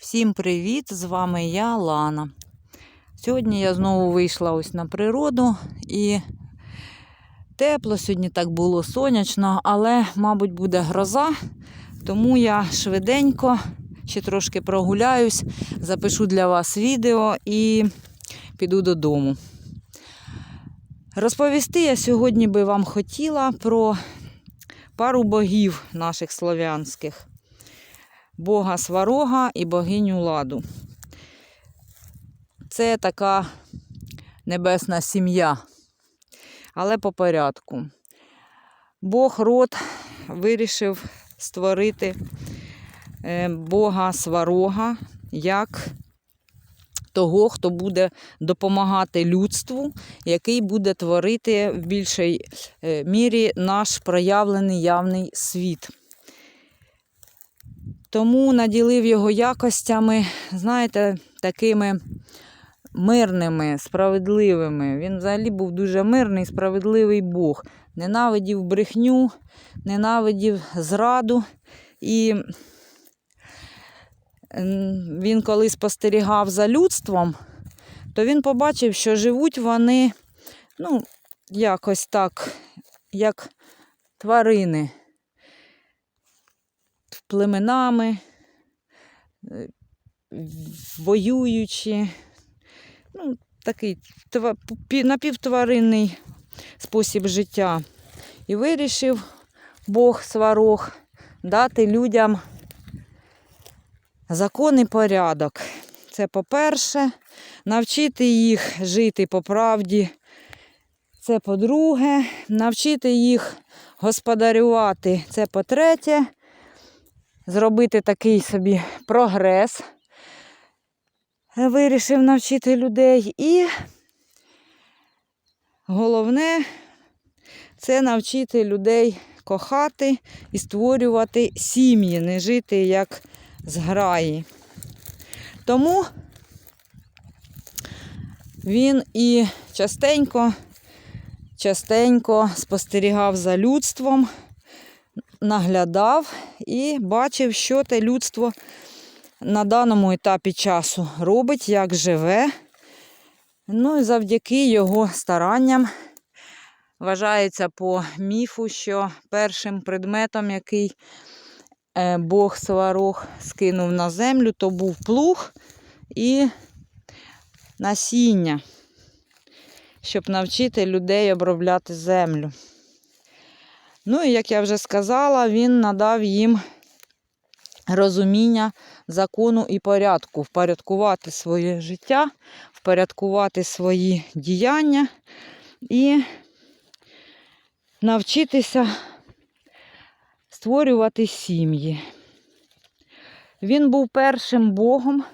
Всім привіт! З вами я, Лана. Сьогодні я знову вийшла ось на природу і тепло, сьогодні так було сонячно, але, мабуть, буде гроза, тому я швиденько ще трошки прогуляюсь, запишу для вас відео і піду додому. Розповісти я сьогодні би вам хотіла про пару богів наших слов'янських. Бога Сварога і богиню Ладу. Це така небесна сім'я, але по порядку. Бог род вирішив створити е, Бога Сварога як того, хто буде допомагати людству, який буде творити в більшій е, мірі наш проявлений явний світ. Тому наділив його якостями, знаєте, такими мирними, справедливими. Він взагалі був дуже мирний, справедливий Бог. Ненавидів брехню, ненавидів зраду. І він, коли спостерігав за людством, то він побачив, що живуть вони, ну, якось так, як тварини племенами, е, воюючи. Ну, такий напівтваринний спосіб життя. І вирішив Бог сварог дати людям закон і порядок. Це по-перше, навчити їх жити по правді. Це по-друге, навчити їх господарювати. Це по-третє, зробити такий собі прогрес. Вирішив навчити людей. І головне це навчити людей кохати і створювати сім'ї, не жити як зграї. Тому він і частенько, частенько спостерігав за людством, наглядав і бачив, що те людство на даному етапі часу робить, як живе. Ну і завдяки його старанням вважається по міфу, що першим предметом, який е, Бог Сварог скинув на землю, то був плуг і насіння, щоб навчити людей обробляти землю. Ну і як я вже сказала, він надав їм розуміння закону і порядку, впорядкувати своє життя, впорядкувати свої діяння і навчитися створювати сім'ї. Він був першим Богом,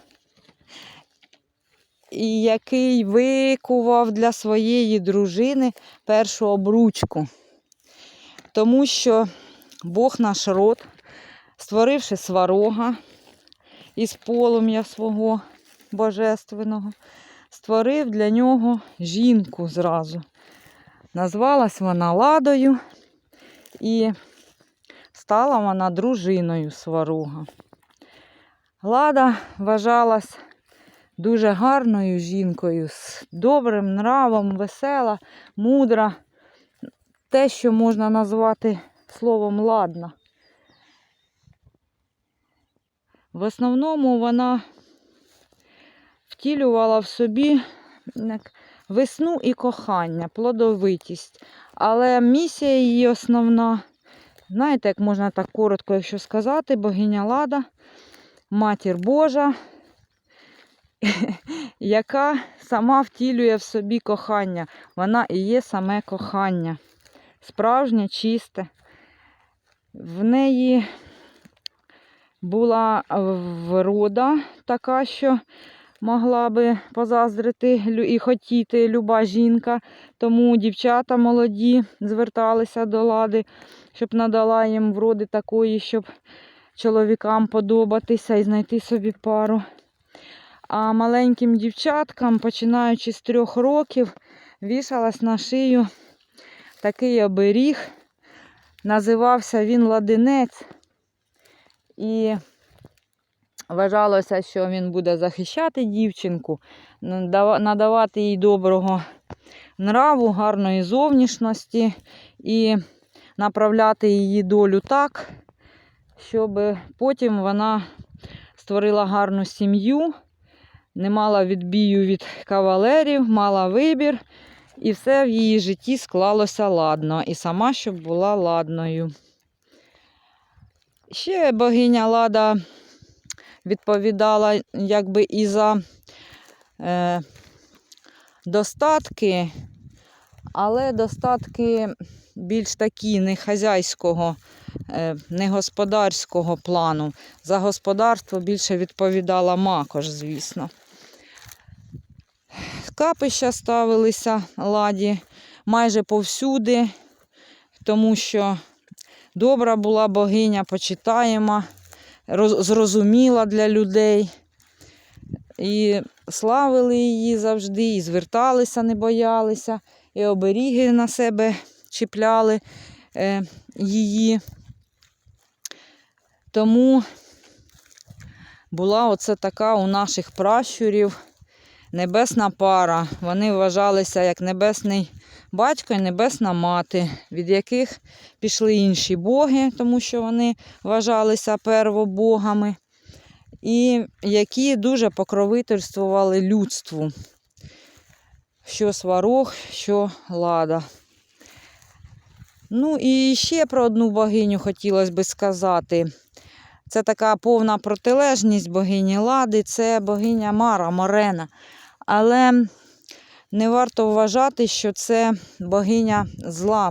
який викував для своєї дружини першу обручку. Тому що Бог наш род, створивши сварога із полум'я свого божественного, створив для нього жінку зразу. Назвалась вона Ладою і стала вона дружиною сварога. Лада вважалась дуже гарною жінкою, з добрим нравом, весела, мудра те, що можна назвати словом ладна. В основному вона втілювала в собі весну і кохання, плодовитість. Але місія її основна, знаєте, як можна так коротко, якщо сказати, богиня Лада, матір Божа, яка сама втілює в собі кохання. Вона і є саме кохання справжнє, чисте. В неї була врода така, що могла би позаздрити і хотіти люба жінка. Тому дівчата молоді зверталися до лади, щоб надала їм вроди такої, щоб чоловікам подобатися і знайти собі пару. А маленьким дівчаткам, починаючи з трьох років, вішалась на шию такий оберіг. Називався він ладинець. І Вважалося, що він буде захищати дівчинку, надавати їй доброго нраву, гарної зовнішності і направляти її долю так, щоб потім вона створила гарну сім'ю, не мала відбію від кавалерів, мала вибір, і все в її житті склалося ладно, і сама щоб була ладною. Ще богиня Лада відповідала якби і за е, достатки, але достатки більш такі не хазяйського, е, не господарського плану. За господарство більше відповідала Макош, звісно. Капища ставилися ладі майже повсюди, тому що добра була богиня, почитаєма, зрозуміла для людей. І славили її завжди, і зверталися, не боялися, і оберіги на себе чіпляли е, її. Тому була оце така у наших пращурів небесна пара. Вони вважалися як небесний батько і небесна мати, від яких пішли інші боги, тому що вони вважалися первобогами, і які дуже покровительствували людству. Що сварог, що лада. Ну і ще про одну богиню хотілося би сказати. Це така повна протилежність богині Лади, це богиня Мара, Морена. Але не варто вважати, що це богиня зла,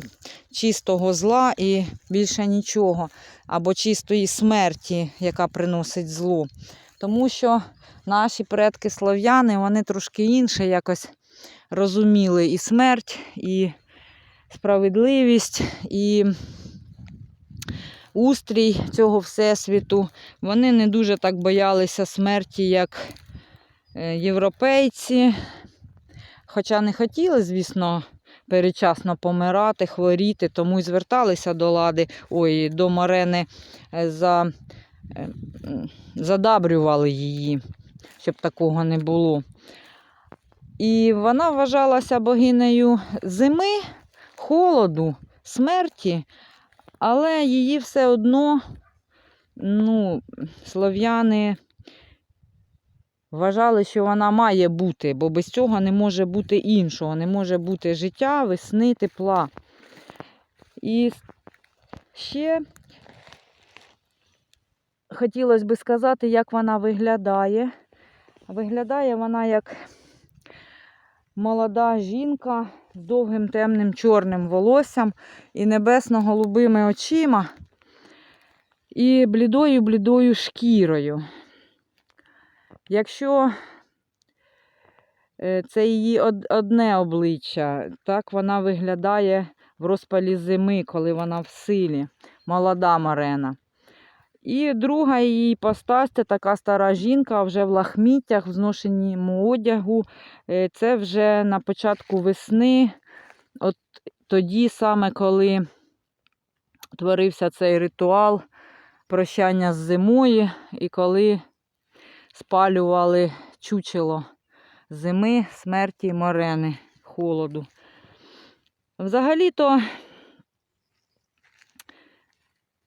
чистого зла і більше нічого, або чистої смерті, яка приносить зло. Тому що наші предки слов'яни, вони трошки інше якось розуміли і смерть, і справедливість, і устрій цього всесвіту. Вони не дуже так боялися смерті, як європейці. Хоча не хотіли, звісно, передчасно помирати, хворіти, тому й зверталися до лади, ой, до Марени е, за, е, задабрювали її, щоб такого не було. І вона вважалася богинею зими, холоду, смерті, але її все одно ну, слов'яни вважали, що вона має бути, бо без цього не може бути іншого, не може бути життя, весни, тепла. І ще хотілося б сказати, як вона виглядає. Виглядає вона як молода жінка з довгим темним чорним волоссям і небесно-голубими очима і блідою-блідою шкірою. Якщо е, це її одне обличчя, так вона виглядає в розпалі зими, коли вона в силі, молода Марена. І друга її постать така стара жінка вже в лахміттях, в зношеному одягу. Е, Це вже на початку весни, от тоді саме коли творився цей ритуал прощання з зимою, і коли спалювали чучело зими, смерті, морени, холоду. Взагалі-то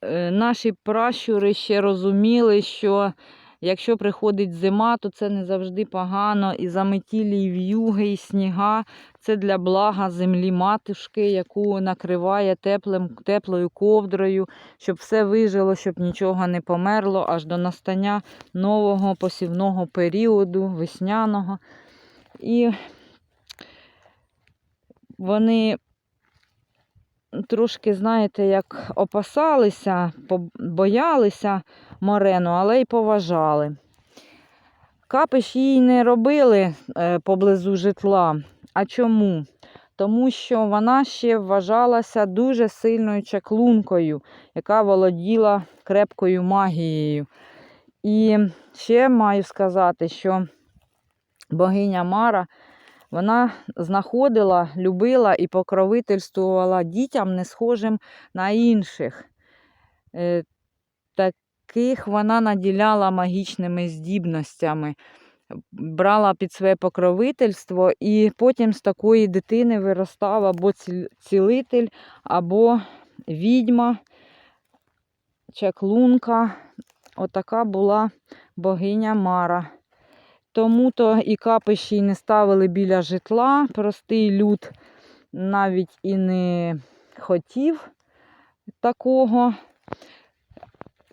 е, наші пращури ще розуміли, що якщо приходить зима, то це не завжди погано. І заметілі і в'юги, і сніга це для блага землі матушки, яку накриває теплим, теплою ковдрою, щоб все вижило, щоб нічого не померло, аж до настання нового посівного періоду, весняного. І вони трошки, знаєте, як опасалися, боялися Морену, але й поважали. Капиш їй не робили е, поблизу житла. А чому? Тому що вона ще вважалася дуже сильною чаклункою, яка володіла крепкою магією. І ще маю сказати, що богиня Мара вона знаходила, любила і покровительствувала дітям, не схожим на інших. Е, яких вона наділяла магічними здібностями, брала під своє покровительство, і потім з такої дитини виростав або цілитель, або відьма, чаклунка. Отака була богиня Мара. Тому то і капищі не ставили біля житла. Простий люд навіть і не хотів такого.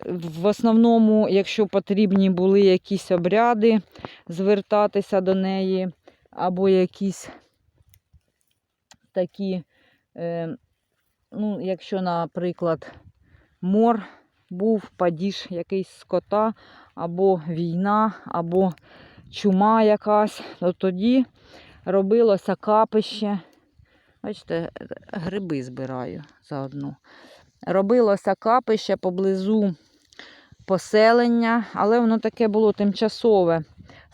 В основному, якщо потрібні були якісь обряди, звертатися до неї, або якісь такі, е, ну, якщо, наприклад, мор був, падіж якийсь скота, або війна, або чума якась, то тоді робилося капище. Бачите, гриби збираю заодно. Робилося капище поблизу поселення, але воно таке було тимчасове.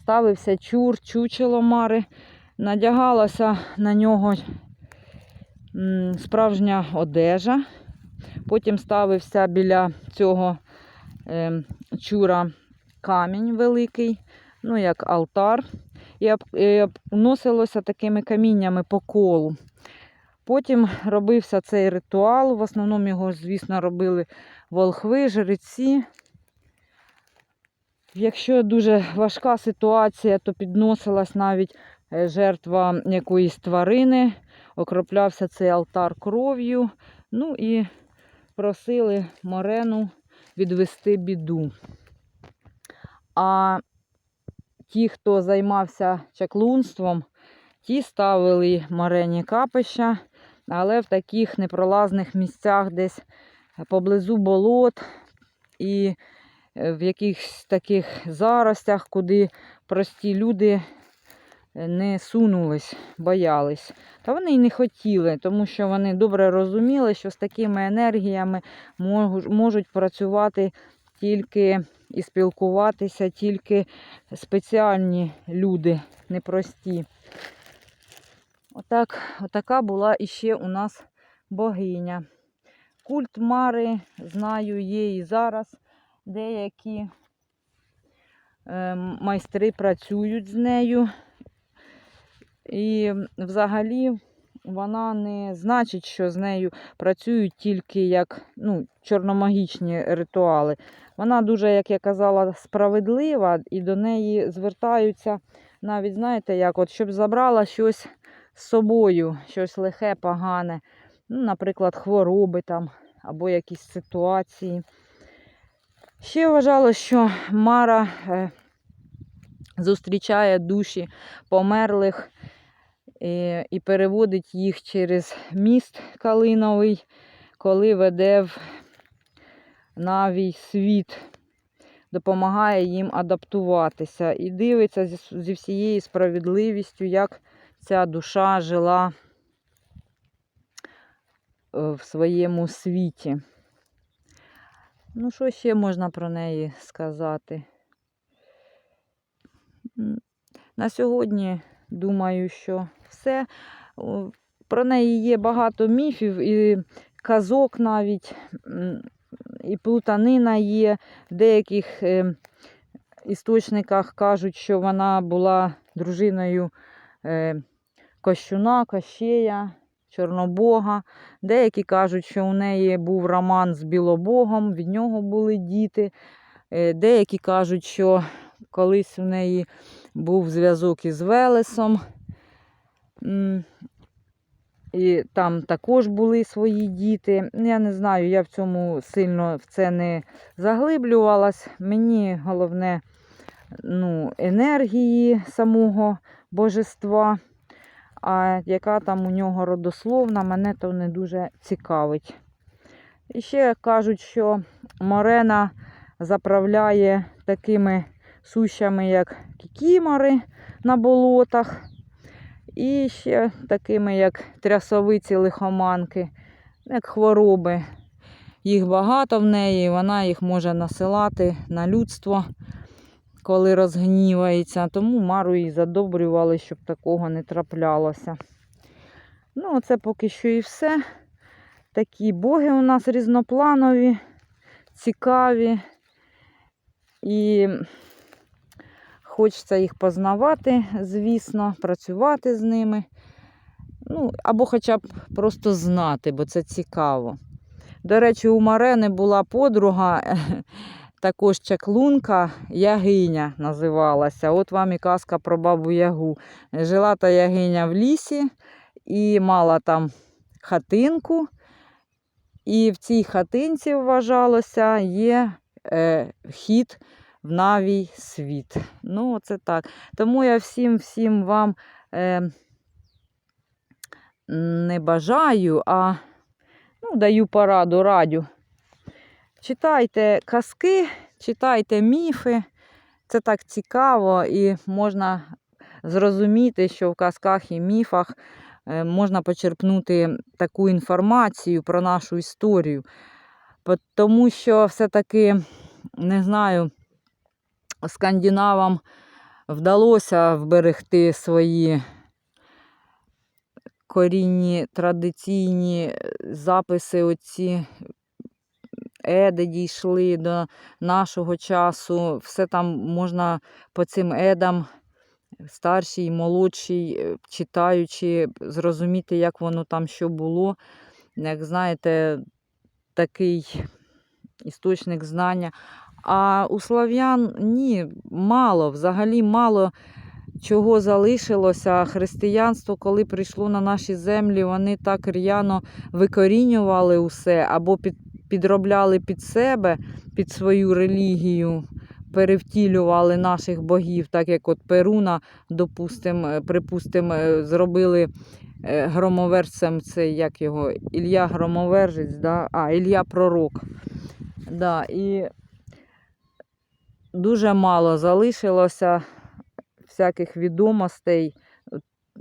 Ставився чур, чучело мари, надягалася на нього справжня одежа. Потім ставився біля цього е, чура камінь великий, ну як алтар, і обносилося такими каміннями по колу. Потім робився цей ритуал. В основному його, звісно, робили волхви, жреці. Якщо дуже важка ситуація, то підносилась навіть е, жертва якоїсь тварини, окроплявся цей алтар кров'ю. Ну і просили Морену відвести біду. А ті, хто займався чаклунством, ті ставили Морені капища, але в таких непролазних місцях десь поблизу болот і е, в якихось таких заростях, куди прості люди е, не сунулись, боялись. Та вони й не хотіли, тому що вони добре розуміли, що з такими енергіями можуть працювати тільки і спілкуватися тільки спеціальні люди, непрості. Отак, отака була іще у нас богиня. Культ Мари, знаю, є і зараз. Деякі е, майстри працюють з нею. І взагалі вона не значить, що з нею працюють тільки як ну, чорномагічні ритуали. Вона дуже, як я казала, справедлива і до неї звертаються навіть, знаєте, як от, щоб забрала щось з собою, щось лихе, погане, ну, наприклад, хвороби там або якісь ситуації. Ще вважала, що Мара е, зустрічає душі померлих е, і переводить їх через міст Калиновий, коли веде в навій світ, допомагає їм адаптуватися і дивиться зі, всією справедливістю, як ця душа жила е, в своєму світі. Ну, що ще можна про неї сказати? На сьогодні думаю, що все. Про неї є багато міфів і казок навіть, і плутанина є. В деяких е, істочниках кажуть, що вона була дружиною е, Кощуна, Кощея, Чорнобога. Деякі кажуть, що у неї був роман з Білобогом, від нього були діти. Е, Деякі кажуть, що колись у неї був зв'язок із Велесом. І там також були свої діти. Я не знаю, я в цьому сильно в це не заглиблювалась. Мені головне ну, енергії самого божества. А яка там у нього родословна, мене то не дуже цікавить. І ще кажуть, що Морена заправляє такими сущами, як кікімори на болотах, і ще такими, як трясовиці лихоманки, як хвороби. Їх багато в неї, вона їх може насилати на людство, коли розгнівається. Тому Мару її задобрювали, щоб такого не траплялося. Ну, це поки що і все. Такі боги у нас різнопланові, цікаві. І хочеться їх познавати, звісно, працювати з ними. Ну, або хоча б просто знати, бо це цікаво. До речі, у Марени була подруга, також чаклунка, ягиня називалася. От вам і казка про бабу Ягу. Жила та ягиня в лісі і мала там хатинку. І в цій хатинці вважалося є е, вхід в навій світ. Ну, оце так. Тому я всім всім вам е, не бажаю, а ну, даю пораду, радю. Читайте казки, читайте міфи. Це так цікаво і можна зрозуміти, що в казках і міфах е, можна почерпнути таку інформацію про нашу історію. Тому що все-таки, не знаю, скандинавам вдалося вберегти свої корінні традиційні записи, оці еди дійшли до нашого часу. Все там можна по цим едам, старший, молодший, е, читаючи, зрозуміти, як воно там що було. Як знаєте, такий істочник знання. А у слав'ян ні, мало, взагалі мало чого залишилося. Християнство, коли прийшло на наші землі, вони так р'яно викорінювали усе або під, підробляли під себе, під свою релігію, перевтілювали наших богів, так як от Перуна, допустим, е, припустимо, е, зробили е, громовержцем, це як його, Ілля Громовержець, да? а Ілля Пророк. Да, і дуже мало залишилося всяких відомостей,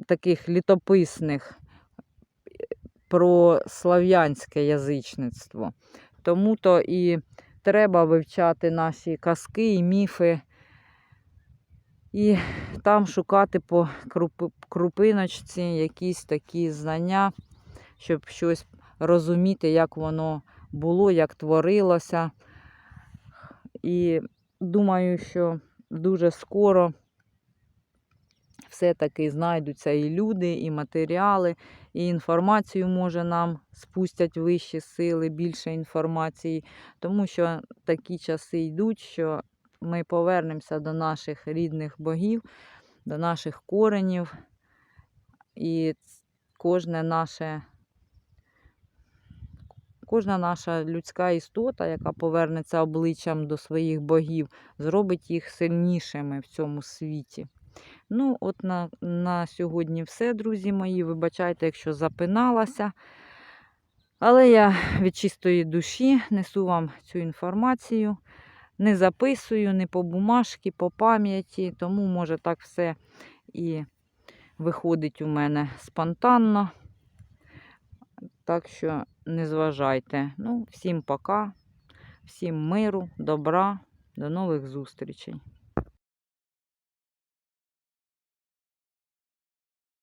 таких літописних про слав'янське язичництво. Тому то і треба вивчати наші казки і міфи, і там шукати по крупиночці якісь такі знання, щоб щось розуміти, як воно було, як творилося. І думаю, що дуже скоро все-таки знайдуться і люди, і матеріали, і інформацію може нам спустять вищі сили, більше інформації, тому що такі часи йдуть, що ми повернемося до наших рідних богів, до наших коренів, і кожне наше. Кожна наша людська істота, яка повернеться обличчям до своїх богів, зробить їх сильнішими в цьому світі. Ну, от на, на сьогодні все, друзі мої. Вибачайте, якщо запиналася. Але я від чистої душі несу вам цю інформацію. Не записую ні по бумажці, по пам'яті, тому може так все і виходить у мене спонтанно. Так що не зважайте. Ну, всім пока, всім миру, добра, до нових зустрічей.